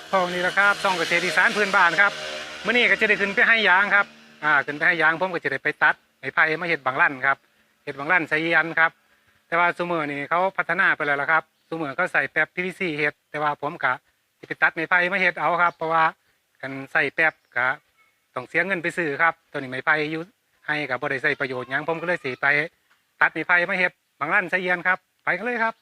บพองนี่แหละครับต้องเกษตรอีสานพื้นบ้านครับเมื้อนี้ก็จะได้ขึ้นไปให้ยางครับอ่าขึ้นไปให้ยางผมก็จะได้ไปตัดไม้ไผ่มาเฮ็ดบางลั่นครับเฮ็ดบางลั่นใส่ยันครับ แต่ว่าซูเมอร์นี่เขาพัฒนาไปแล้วละครับซูเมอร์เขาใส่แป๊บ PVC เฮ็ดแต่ว่าผมกะสิไปตัดไม้ไผ่มาเฮ็ดเอาครับ เพราะว่ากันใส่แป๊บกะต้องเสียเงินไปซื้อครับตัวนี้ไม้ไผ่อยู่ให้กับบ่ได้ใส่ประโยชน์ยังผมก็เลยสิไป ตัดไม้ไผ่มาเฮ็ดบางลั่นใส่ยันครับไปกันเลยครับ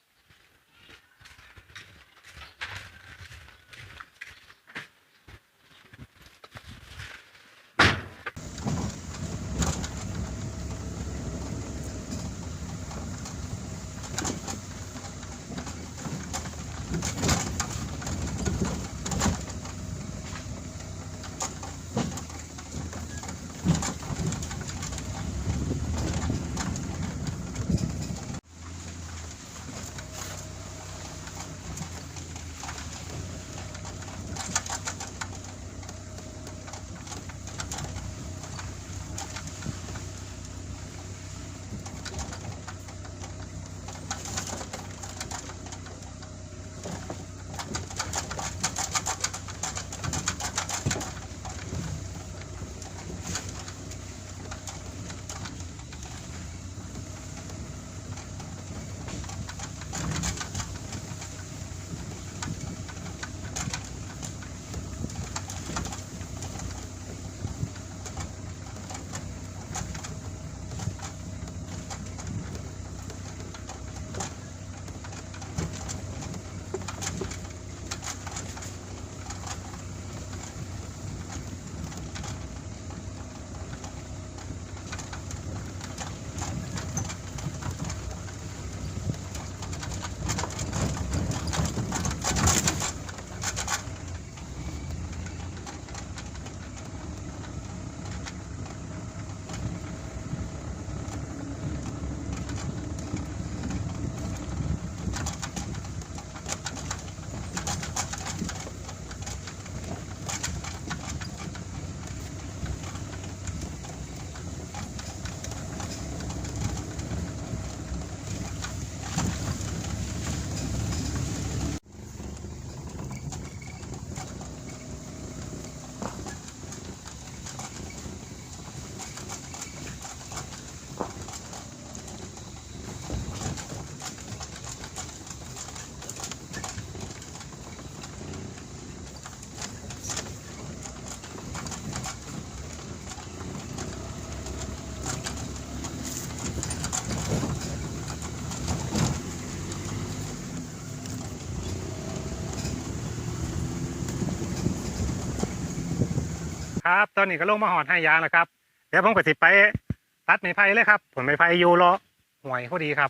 ครับ ตอนนี้ก็ลงมาหอดให้ยางแล้วครับ เดี๋ยวผมก็สิไปตัดไม้ไผ่เลยครับผลไม้ไผ่อยู่รอห่วยพอดีครับ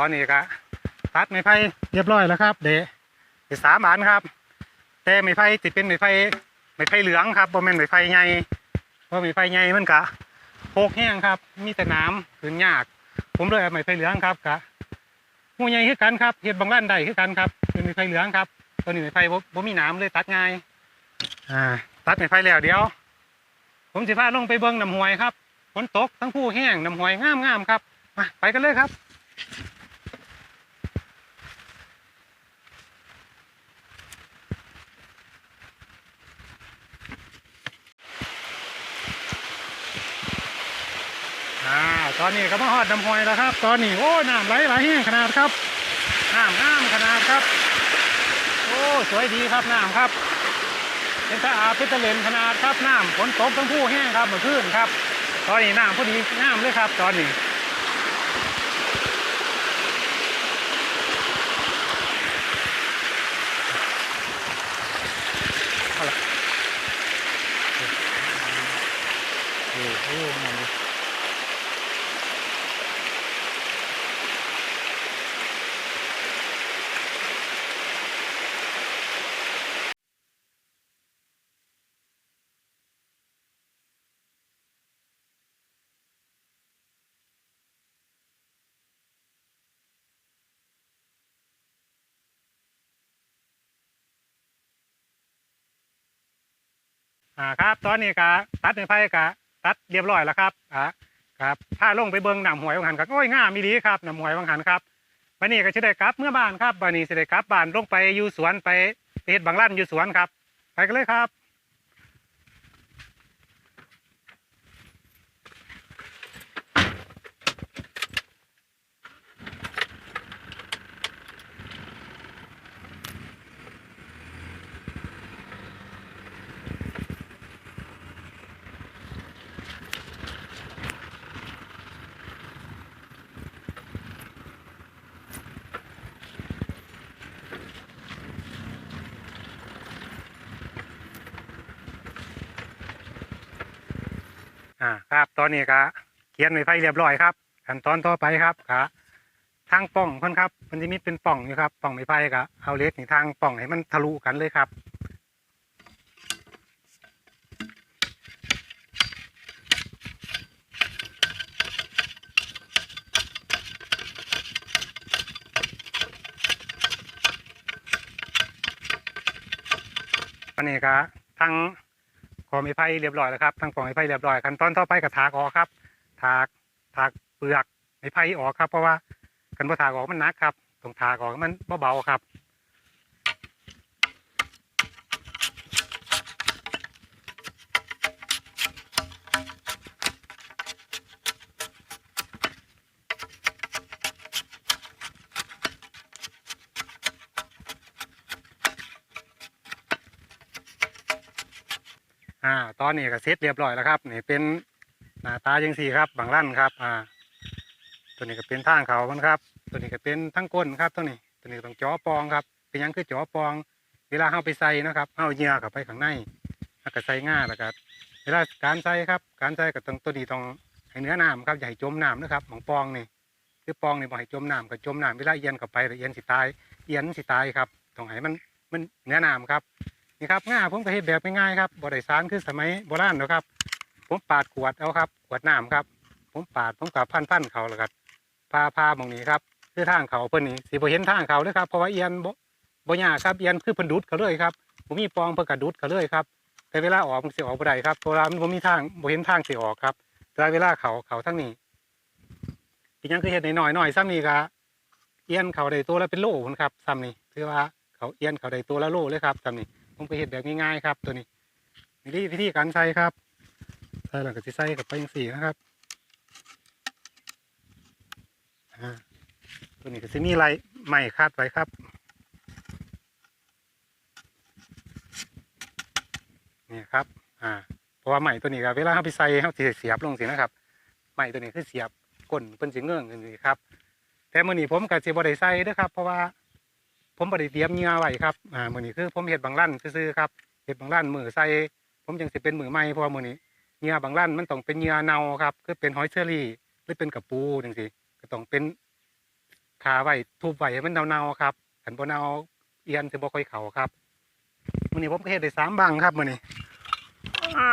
ตอนนี้ก็ตัดไม้ไผ่เรียบร้อยแล้วครับ เดะเดะสามอันครับ แต่ไม้ไผ่ติดเป็นไม้ไผ่ไม้ไผ่เหลืองครับบ่แม่นไม้ไผ่ใหญ่เพราะไม้ไผ่ใหญ่มันกะโพกแห้งครับ มีแต่น้ำขึ้นยาก ผมเลยเอาไม้ไผ่เหลืองครับกะงูใหญ่คือกันครับเฮ็ดบางร้านได้คือกันครับเป็นไม้ไผ่เหลืองครับตัวนี้ไม้ไผ่บ่บ่มีน้ำเลยตัดง่ายอ่าตัดไม้ไผ่แล้วเดี๋ยว ผมสิพาลงไปเบิ่งน้ำห้วยครับฝนตกทั้งผู้แห้งน้ำห้วยงามๆครับมาไปกันเลยครับ อ่า ตอนนี้ก็มาฮอดน้ำหอยแล้วครับ ตอนนี้โอ้น้ำไหลไหลแห้งขนาดครับน้ำงามขนาดครับ โอ้สวยดีครับน้ำครับเป็นตาอาเป็นตะเลนขนาดครับน้ำฝนตกทั้งผู้แห้งครับเหมื่อคืนครับ ตอนนี้น้ำพอดีน้ำเลยครับ ตอนนี้เอาละโอ้โห อ่าครับ ตอนนี้กะตัดในไผ่กะตัดเรียบร้อยแล้วครับอ่าครับพาลงไปเบิ้งน้ำหวยวังหันครับโอ้ยง่ามีดีครับหนำหวยวังหันครับวันนี้ก็จะได้กลับเมื่อบ้านครับวันนี้จะได้กลับบ้านลงไปอยู่สวนไปไปเห็ดบางลั่นอยู่สวนครับ ไปกันเลยครับ อ่าครับ ตอนนี้ก็เขียนไว้ไฟเรียบร้อยครับขั้นตอนต่อไปครับก็ทางป่องเพิ่นครับ มันจะมีเป็นป่องอยู่ครับป่องไม้ไผ่ก็เอาเล็กนี่ทางป่องให้มันทะลุกันเลยครับตอนนี้ก็ทั้ง ขอไม้ไผ่เรียบร้อยแล้วครับทั้งปล่องไม้ไผ่เรียบร้อยขั้นตอนต่อไปก็ถากออกครับ ถากถากเปลือกไม้ไผ่ออกครับ เพราะว่ากันพอถากออกมันหนักครับต้องถากออกมันเบาๆครับ ตอนนี้ก็เสร็จเรียบร้อยแล้วครับนี่เป็นหน้าตาจังสี่ครับบางลั่นครับอ่าตัวนี้ก็เป็นทางเขามันครับ ตัวนี้ก็เป็นทั้งก้นครับตัวนี้ ตัวนี้ต้องจ่อปองครับ เป็นยังคือจ่อปอง เวลาเอาไปใส่นะครับเอาเหยื่อเข้าไปข้างในแล้วก็ใส่ง่าแล้วก็เวลาการใส่ครับ การใส่ก็ต้องตัวนี้ต้องให้เนื้อน้ำครับอย่าให้จมน้ำนะครับของปองนี่คือปองนี่บ่ให้จมน้ำก็จมน้ำเวลาเอียนเข้าไปแล้วเอียนสิตายเอียนสิตายครับต้องให้มันมันเนื้อน้ำครับ นี่ครับง่าผมก็เฮ็ดแบบง่ายๆครับบ่ได้สารคือสมัยโบราณเนาะครับ ผมปาดขวดเอาครับขวดน้ำครับ ผมปาดผมกับพันพันๆเขาแล้วครับพาพาหมองนี้ครับคือทางเขาเพิ่นนี่สิบ่เห็นทางเขาเลยครับเพราะว่าเอียนบ่บ่ยากครับเอียนคือเพิ่นดุดเขาเลยครับผมมีปองเพิ่นก็ดุดเขาเลยครับ แต่เวลาออกมันสิออกบ่ได้ครับเพราะว่ามันบ่มีทางบ่เห็นทางสิออกครับ แต่เวลาเขาเขาทั้งนี้อีกอย่างคือเฮ็ดน้อยหน่อยซ้ำนี่ก็เอียนเขาได้ตัวและเป็นโลพุ่นครับซ้ำนี่คือว่าเขาเอียนเขาได้ตัวละโลเลยครับซ้ำนี่ ผมก็เห็ดแบบง่ายๆครับ ตัวนี้นี่วิธีการใส่ครับใส่หลังก็จะใส่กับไปยังสี่นะครับตัวนี้ก็จะมีลายใหม่คาดไว้ครับนี่ครับ อ่า เพราะว่าใหม่ตัวนี้ครับเวลาเราไปใส่เราจะเสียบลงสินะครับใหม่ตัวนี้คือเสียบก้นเป็นสีเงื่องนี้ครับ แต่มื่อนี้ผมกับสีบริใส่เด้วยครับ เพราะว่า ผมบริเตรียมเงื่อไว้ครับอ่ามือนี้คือผมเห็ดบางลั่นซื่อครับเห็ดบางลั่นมือใส่ผมยังสิเป็นมือใหม่เพราะมือนี้เงื่อบางลั่นมันต้องเป็นเงื่อเนาครับคือเป็นหอยเชอรี่หรือเป็นกระปูจังซี่ก็ต้องเป็นขาไว้ทุบไว้ให้มันเนาๆครับขันบ่เนาเอียนสิบ่ค่อยเข้าครับมือนี้ผมก็เฮ็ดได้สามบังครับมือนี้อ่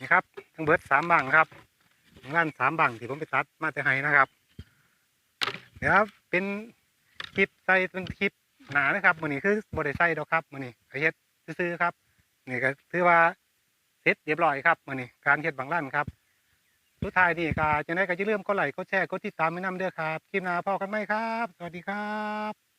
นี่ครับทั้งเบิร์ดสามบังครับงานสามบังที่ผมไปตัดมาแต่ไห้นะครับเดี๋ยวเป็น คลิปใส่เป็นคลิปหนานะครับมือนี้คือบ่ได้ใส่ดอกครับมือนี้ไอเฮ็ดซื้อครับนี่ก็ถือว่าเสร็จเรียบร้อยครับมือนี้การเฮ็ดบางลั่นครับสุดท้ายนี่ก็จะได้ก็อย่าลืมก็ไหลก็แช่ก็ติดตามไม่นำเด้อครับคลิปหน้าพอกันไหมครับ สวัสดีครับ